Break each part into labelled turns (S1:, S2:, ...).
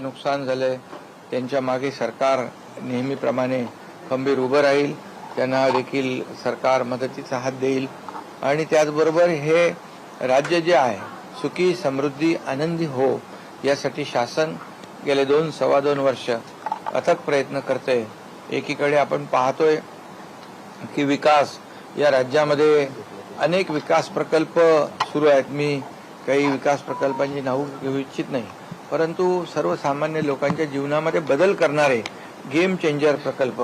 S1: नुकसान झालंय. त्यांच्या मागे सरकार नेहमीप्रमाणे खंबीर उभं राहील. त्यांना देखील सरकार मदतीचा हात देईल. आणि त्याचबरोबर हे राज्य जे आहे सुखी समृद्धी आनंदी हो यासाठी शासन गेले दोन सव्वा दोन वर्ष अथक प्रयत्न करते एकीकडे आपण पाहतोय की विकास या राज्यामध्ये अनेक विकास प्रकल्प सुरू आहेत. मी काही विकास प्रकल्पांची नाव घेऊ इच्छित नाही. परंतु सर्वसामान्य लोकांच्या जीवनामध्ये बदल करणारे गेम चेंजर प्रकल्प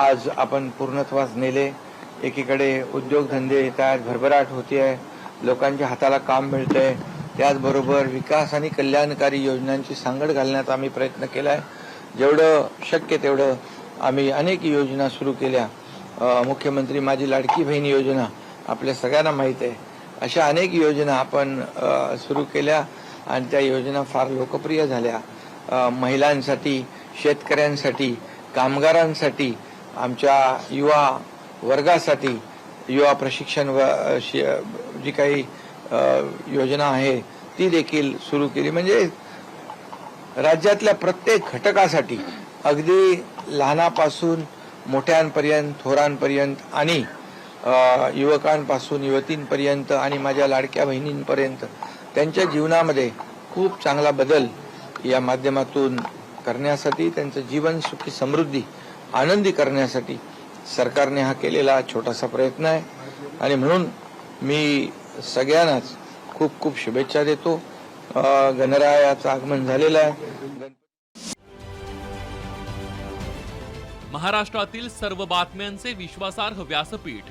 S1: आज आपण पूर्णत्वास नेले. एकीकडे उद्योगधंदे येत आहेत भरभराट होते आहे. लोकांच्या हाताला काम मिळतंय. त्याचबरोबर विकास आणि कल्याणकारी योजनांची सांगड घालण्याचा आम्ही प्रयत्न केला आहे जेवढं शक्य तेवढं आम्ही अनेक योजना सुरू केल्या. मुख्यमंत्री माझी लाडकी बहीण योजना आपल्या सगळ्यांना माहीत आहे. अशा अनेक योजना आपण सुरू केल्या. आणि त्या योजना फार लोकप्रिय झाल्या. महिलांसाठी शेतकऱ्यांसाठी कामगारांसाठी आमच्या युवा वर्गासाठी युवा प्रशिक्षण व जी काही योजना आहे ती देखील सुरू केली. म्हणजे राज्यातल्या प्रत्येक घटकासाठी अगदी लहानापासून मोठ्यांपर्यंत थोरांपर्यंत आणि युवकांपासून युवतींपर्यंत आणि माझ्या लाडक्या बहिणींपर्यंत त्यांच्या जीवनामध्ये खूप चांगला बदल या माध्यमातून करण्यासाठी त्यांचं जीवन सुखी समृद्धी आनंदी करण्यासाठी सरकारने हा केलेला छोटासा प्रयत्न आहे. आणि म्हणून मी सगळ्यांनाच खूप खूप शुभेच्छा देतो. गणरायाचं आगमन झालेलं आहे.
S2: महाराष्ट्रातील सर्व बातम्यांचे विश्वासार्ह व्यासपीठ